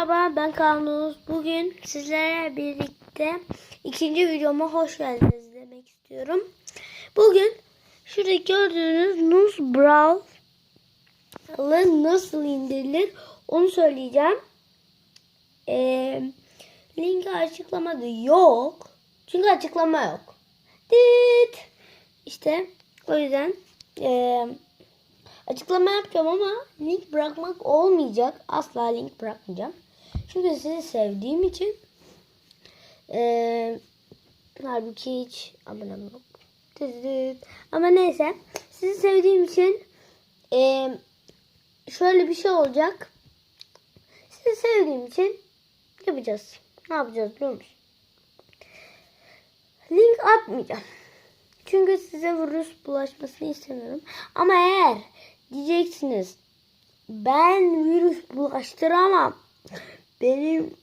Merhaba ben Kanuz. Bugün sizlerle birlikte ikinci videoma hoş geldiniz demek istiyorum. Bugün şurada gördüğünüz Nuz Brawl'ı nasıl indirilir onu söyleyeceğim. Ee, linki açıklamada yok. Çünkü açıklama yok. Dit. İşte o yüzden eee Açıklama yapacağım ama link bırakmak olmayacak. Asla link bırakmayacağım. Çünkü sizi sevdiğim için eee halbuki hiç yok. Tıdıt. Ama neyse. Sizi sevdiğim için eee şöyle bir şey olacak. Sizi sevdiğim için yapacağız. Ne yapacağız biliyor musun? Link atmayacağım. Çünkü size virüs bulaşmasını istemiyorum. Ama eğer diyeceksiniz ben virüs bulaştıramam. Benim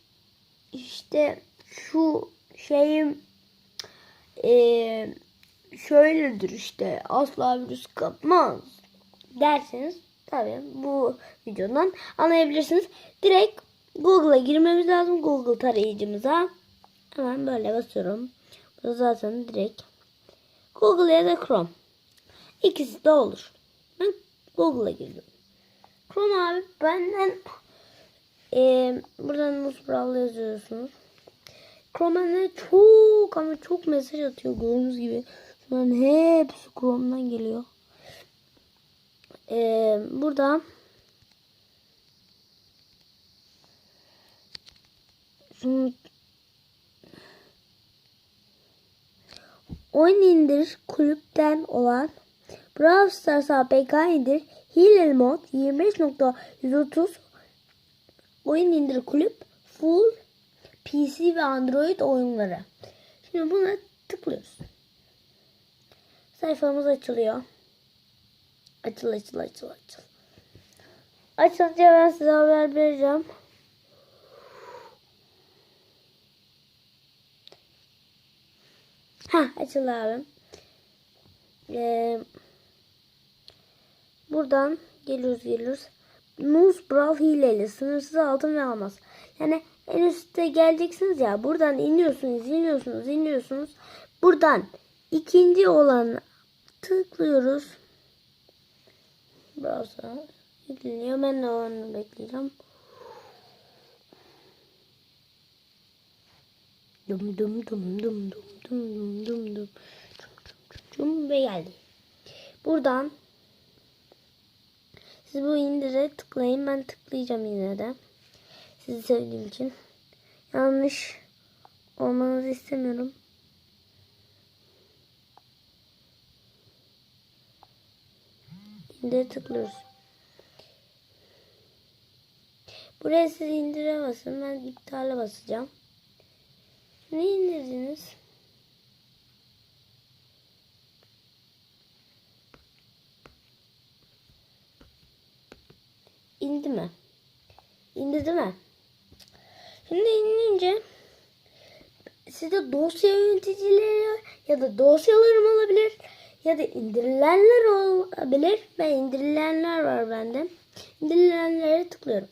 işte şu şeyim eee şöyledir işte asla virüs kapmaz derseniz tabii bu videodan anlayabilirsiniz. Direkt Google'a girmemiz lazım. Google tarayıcımıza hemen böyle basıyorum. Bu zaten direkt Google ya da Chrome. İkisi de olur. Ben Google'a girdim. Chrome abi benden e, buradan Nus Brawl yazıyorsunuz. Chrome'dan çok ama çok mesaj atıyor gördüğünüz gibi. An hepsi Chrome'dan geliyor. E, burada şunu Oyun indir kulüpten olan Brawl Stars APK indir Hilal mod 25.130 Oyun indir kulüp full PC ve Android oyunları. Şimdi buna tıklıyoruz. Sayfamız açılıyor. Açıl açıl açıl açıl. Açılınca ben size haber vereceğim. Ha açıldı abi. Ee, buradan geliyoruz geliyoruz. Nuz Brawl hileyle sınırsız altın ve almaz. Yani en üstte geleceksiniz ya buradan iniyorsunuz iniyorsunuz iniyorsunuz. Buradan ikinci olan tıklıyoruz. Browser yükleniyor. Ben de onu bekleyeceğim. Dum dum dum dum dum dum dum dum dum dum ve geldi. Buradan siz bu indire tıklayın. Ben tıklayacağım yine de. Sizi sevdiğim için. Yanlış olmanızı istemiyorum. İndire tıklıyoruz. Buraya siz indire basın. Ben iptale basacağım. Ne indirdiniz? İndi mi? İndirdi mi? Şimdi inince sizde dosya yöneticileri ya da dosyalarım olabilir ya da indirilenler olabilir ve indirilenler var bende. İndirilenlere tıklıyorum.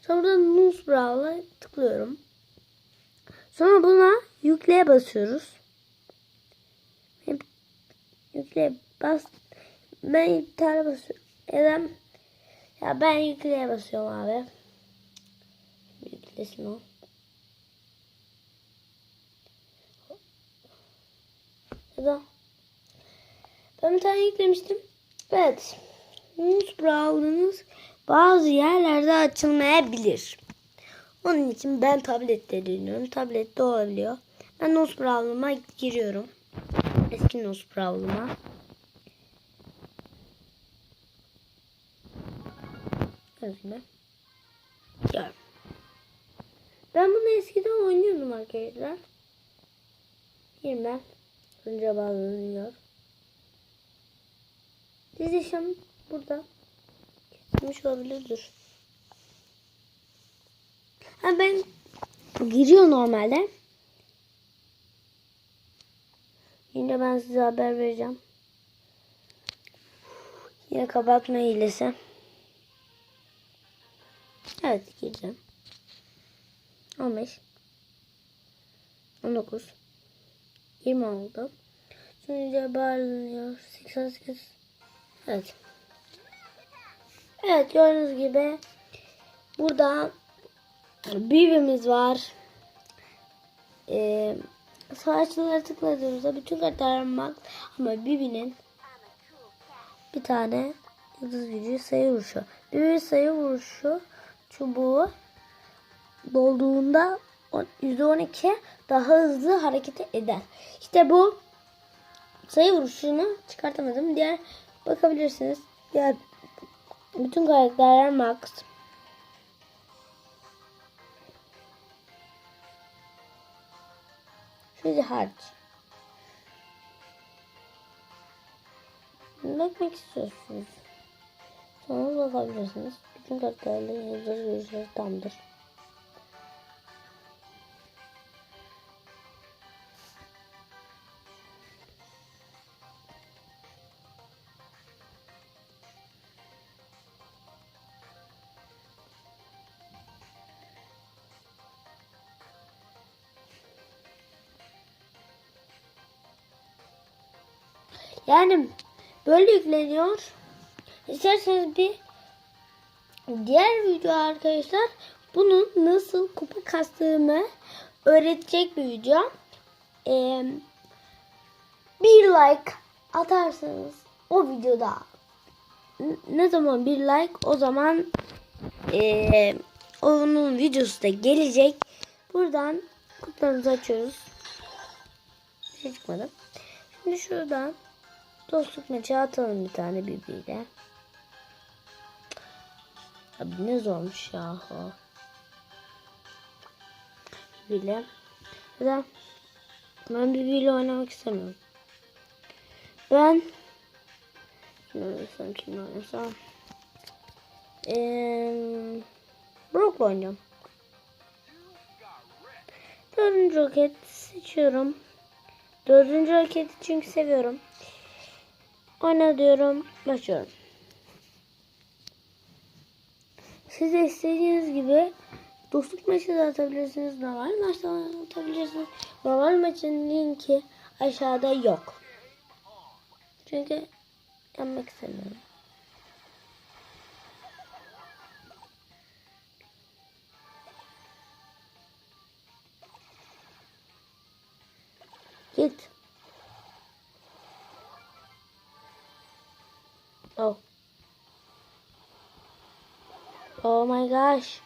Sonra da Nus Brawl'a tıklıyorum. Sonra buna yükleye basıyoruz. Yükleye bas. Ben iptal basıyorum. Ya, ya ben yükleye basıyorum abi. Yüklesin o. Ya ben bir tane yüklemiştim. Evet. Nus Brawl'ınız bazı yerlerde açılmayabilir. Onun için ben tablette deniyorum. Tablette olabiliyor. Ben Nos Brawl'ıma giriyorum. Eski Nos Brawl'ıma. Özme. Gör. Ben bunu eskiden oynuyordum arkadaşlar. Yeniden önce bağlanıyor. Dizi yaşam burada. Kesilmiş olabilir. Ha ben giriyor normalde. Yine ben size haber vereceğim. Yine kapatma hilesi. Evet gireceğim. 15 19 20 oldu. Şimdi bağlanıyor. 88 Evet. Evet gördüğünüz gibi burada büyümemiz var. Ee, savaşçılara tıkladığımızda bütün kartlar max ama Bibi'nin bir tane yıldız gücü sayı vuruşu. Bibi sayı vuruşu çubuğu dolduğunda o- %12 daha hızlı hareket eder. İşte bu sayı vuruşunu çıkartamadım. Diğer bakabilirsiniz. Diğer bütün karakterler max. Şöyle harç. Ne bakmak istiyorsunuz? Sonra bakabilirsiniz. Bütün karakterlerin yıldız görüşleri tamdır. Yani böyle yükleniyor. İsterseniz bir diğer video arkadaşlar bunun nasıl kupa kastığımı öğretecek bir video. Ee, bir like atarsanız o videoda ne zaman bir like o zaman ee, onun videosu da gelecek. Buradan kutularımızı açıyoruz. Bir şey çıkmadı. Şimdi şuradan Dostluk maçı atalım bir tane birbiriyle. Abi ne zormuş ya. o. Birbiriyle. Ya da ben birbiriyle oynamak istemiyorum. Ben kim oynasam kim oynasam. Eee Brock'la oynayacağım. Dördüncü roket seçiyorum. Dördüncü roketi çünkü seviyorum. Oyna diyorum. Başlıyorum. Siz istediğiniz gibi dostluk maçı atabilirsiniz. Normal maçta atabilirsiniz. Normal maçın linki aşağıda yok. Çünkü yapmak istemiyorum. Git. Oh. Oh my gosh.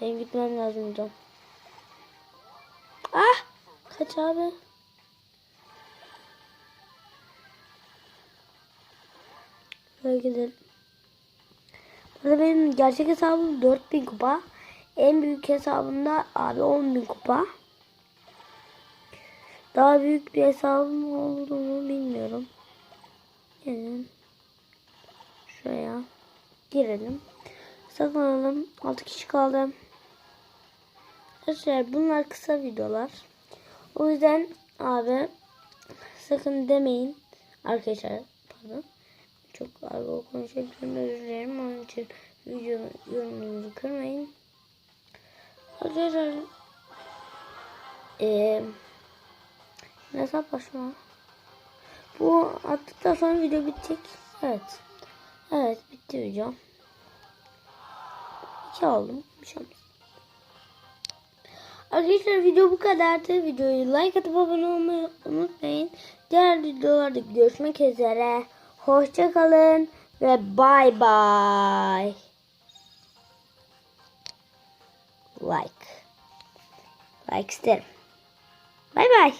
Benim gitmem lazım hocam. Ah! Kaç abi? Böyle gidelim. Burada benim gerçek hesabım 4000 kupa. En büyük hesabımda abi 10.000 kupa. Daha büyük bir hesabım olduğunu bilmiyorum. Gelin. Şuraya girelim. Saklanalım. 6 kişi kaldı. Arkadaşlar bunlar kısa videolar. O yüzden abi sakın demeyin. Arkadaşlar pardon. Çok argo konuşabilirim özür dilerim. Onun için video yorumunuzu kırmayın. Arkadaşlar ne hesaplaşma? Bu attıktan sonra video bitecek. Evet. Evet bitti video. İki oldum. Bir şey olmaz. Arkadaşlar video bu kadardı. Videoyu like atıp abone olmayı unutmayın. Diğer videolarda görüşmek üzere. Hoşçakalın ve bay bay. Like. Like isterim. Bay bay.